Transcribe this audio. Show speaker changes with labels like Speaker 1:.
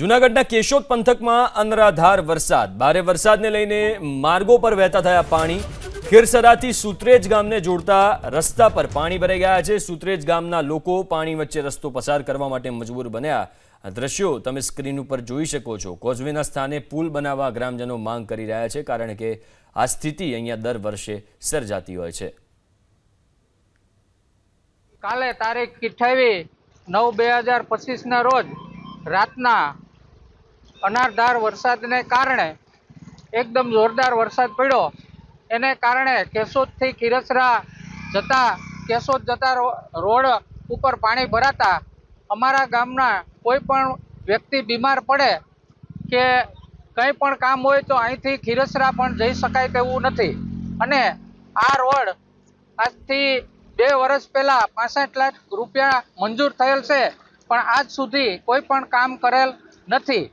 Speaker 1: જૂનાગઢના કેશોદ પંથકમાં અનરાધાર વરસાદ. ભારે વરસાદને લઈને માર્ગો પર વહેતા થયા પાણી. ખીરસરાથી સુત્રેજ ગામને જોડતા રસ્તા પર પાણી ભરાઈ ગયા છે. સુત્રેજ ગામના લોકો પાણી વચ્ચે રસ્તો પસાર કરવા માટે મજબૂર બન્યા. દ્રશ્યો તમે સ્ક્રીન ઉપર જોઈ શકો છો. કોઝવેના સ્થાને પુલ બનાવવા ગ્રામજનો માંગ કરી રહ્યા છે, કારણ કે આ સ્થિતિ અહીંયા દર વર્ષે સર્જાતી હોય છે.
Speaker 2: કાલે તારીખ અઠ્યાવીસ નવ બે હજાર પચીસના રોજ રાતના અનારધાર વરસાદને કારણે એકદમ જોરદાર વરસાદ પડ્યો. એને કારણે કેશોદથી ખીરસરા જતા, કેશોદ જતા રોડ ઉપર પાણી ભરાતા અમારા ગામના કોઈ પણ વ્યક્તિ બીમાર પડે કે કંઈ પણ કામ હોય તો અહીંથી ખીરસરા પણ જઈ શકાય તેવું નથી. અને આ રોડ આજથી બે વર્ષ પહેલાં પાસઠ લાખ રૂપિયા મંજૂર થયેલ છે, પણ આજ સુધી કોઈ પણ કામ કરેલ નથી.